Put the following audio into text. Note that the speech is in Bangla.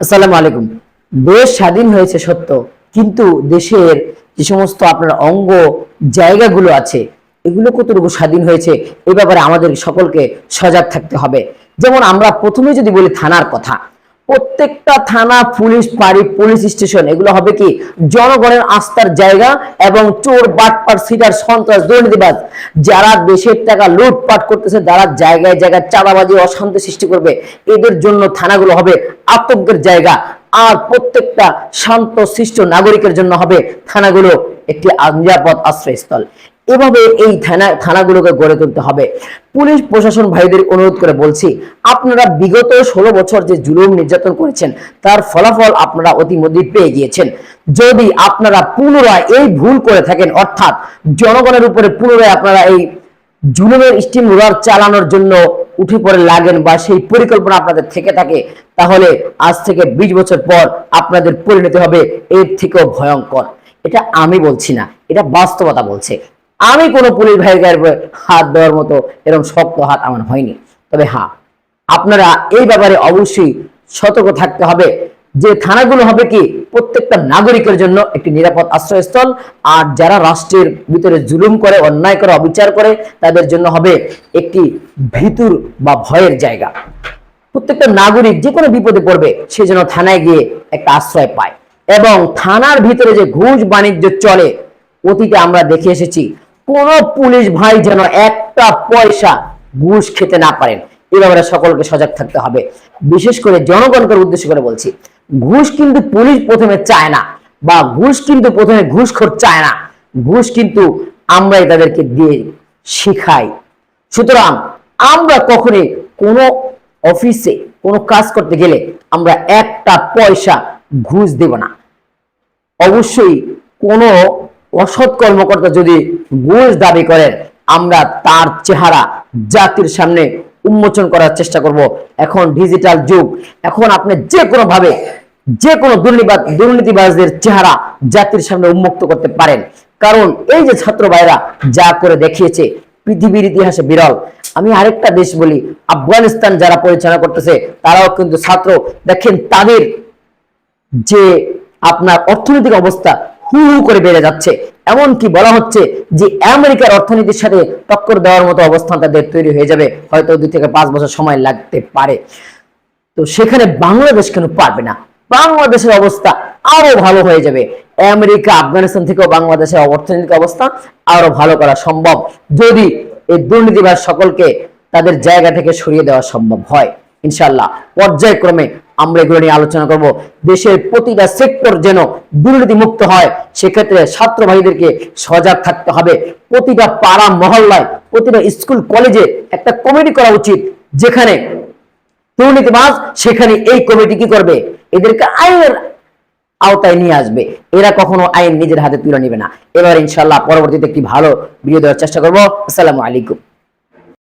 আসসালামু আলাইকুম। দেশ স্বাধীন হয়েছে সত্য, কিন্তু দেশের যে সমস্ত আপনার অঙ্গ জায়গাগুলো আছে, এগুলো কতটুকু স্বাধীন হয়েছে, এ ব্যাপারে আমাদের সকলকে সজাগ থাকতে হবে। যেমন আমরা প্রথমে যদি বলি থানার কথা প্রত্যেকটা থানা, পুলিশ পাড়ি পুলিশ স্টেশন, এগুলো হবে কি? জনগণের আস্থার জায়গা এবং চোর, বাটপাট, সিটার, সন্ত্রাস, দুর্নীতিবাজ। যারা দেশের টাকা লুটপাট করতেছে যারা জায়গায় জায়গায় চাঁদাবাজি, অশান্তি সৃষ্টি করবে। এদের জন্য থানাগুলো হবে আতঙ্কের জায়গা। আর প্রত্যেকটা শান্ত শিষ্ট নাগরিকের জন্য হবে থানাগুলো একটি নিরাপদ আশ্রয়স্থল। এভাবে এই থানা থানাগুলোকে গড়ে তুলতে হবে। পুলিশ প্রশাসন ভাইদের অনুরোধ করে বলছি, আপনারা বিগত ষোলো বছর যে জুলুম নির্যাতন করেছেন, তার ফলাফল আপনারা অতিমধ্যে পেয়ে গিয়েছেন। যদি আপনারা পুনরায় এই ভুল করে থাকেন, অর্থাৎ জনগণের উপরে পুনরায় আপনারা এই জুলুমের স্টিম রোলার চালানোর জন্য উঠে পড়ে লাগেন বা সেই পরিকল্পনা আপনাদের থেকে থাকে, তাহলে আজ থেকে বিশ বছর পর আপনাদের পরিণতি হবে এর থেকেও ভয়ঙ্কর। এটা আমি বলছি না, এটা বাস্তবতা বলছে। আমি কোনো পুলিশ ভাইয়ের হাত দেওয়ার মতো এরকম শক্ত হাত আমার হয়নি। তবে হ্যাঁ আপনারা এই ব্যাপারে অবশ্যই সতর্ক থাকতে হবে যে থানাগুলো হবে কি প্রত্যেকটা নাগরিকের জন্য একটি নিরাপদ আশ্রয়স্থল, আর যারা রাষ্ট্রের ভিতরে জুলুম করে, অন্যায় করে, অবিচার করে, তাদের জন্য হবে একটি ভিতুর বা ভয়ের জায়গা। প্রত্যেকটা নাগরিক যে কোনো বিপদে পড়বে, সে যেন থানায় গিয়ে একটা আশ্রয় পায়। এবং থানার ভিতরে যে ঘুষ বাণিজ্য চলে, অতীতে আমরা দেখে এসেছি, কোন পুলিশ ভাই যেন একটা পয়সা ঘুষ খেতে না পারেন। এ ব্যাপারে সকলকে সজাগ থাকতে হবে। বিশেষ করে জনগণকে উদ্দেশ্য করে বলছি, ঘুষ কিন্তু পুলিশ প্রথমে চায় না, বা ঘুষ কিন্তু প্রথমে ঘুষখোর চায় না। ঘুষ কিন্তু আমরাই তাদেরকে দিয়ে শিখাই। সুতরাং আমরা কখনোই কোনো অফিসে কোনো কাজ করতে গেলে আমরা একটা পয়সা ঘুষ দেব না। অবশ্যই কোনো অসৎ কর্মকর্তা যদি ঘুষ দাবি করেন, আমরা তার চেহারা জাতির সামনে উন্মোচন করার চেষ্টা করব। এখন ডিজিটাল যুগ, এখন আপনি যে কোনো ভাবে যে কোনো দুর্নীতিবাদ দুর্নীতিবাজদের চেহারা জাতির সামনে উন্মুক্ত করতে পারেন। কারণ এই যে ছাত্র ভাইরা যা করে দেখিয়েছে, পৃথিবীর ইতিহাসে বিরল। আমি আরেকটা দেশ বলি, আফগানিস্তান যারা পরিচালনা করতেছে, তারাও কিন্তু ছাত্র। দেখেন তাদের যে আপনার অর্থনৈতিক অবস্থা হু হু করে বেড়ে যাচ্ছে। এমন কি বলা হচ্ছে যে আমেরিকার অর্থনীতির সাথে টক্কর দেওয়ার মতো অবস্থান তাদের তৈরি হয়ে যাবে। হয়তো দুই থেকে পাঁচ বছর সময় লাগতে পারে। তো সেখানে বাংলাদেশ কেন পারবে না? বাংলাদেশের অবস্থা আরও ভালো হয়ে যাবে। আমেরিকা, আফগানিস্তান থেকেও বাংলাদেশের অর্থনৈতিক অবস্থা আরও ভালো করা সম্ভব। যদি এই দুর্নীতিবাজ সকলকে তাদের জায়গা থেকে সরিয়ে দেওয়া সম্ভব হয় ইনশাল্লাহ পর্যায়ক্রমে আমরা এগুলো নিয়ে আলোচনা করব। দেশের প্রতিটা সেক্টর যেন দুর্নীতি মুক্ত হয়, সেক্ষেত্রে ছাত্র ভাইদেরকে সজাগ থাকতে হবে। প্রতিটা পাড়া, মহল্লায়, প্রতিটা স্কুল কলেজে একটা কমিটি করা উচিত, যেখানে দুর্নীতিবাজ, সেখানে এই কমিটি কি করবে? এদেরকে আইনের আওতায় নিয়ে আসবে। এরা কখনো আইন নিজের হাতে তুলে নেবে না। এবার ইনশাল্লাহ পরবর্তীতে একটি ভালো ভিডিও দেওয়ার চেষ্টা করব। আসসালামু আলাইকুম।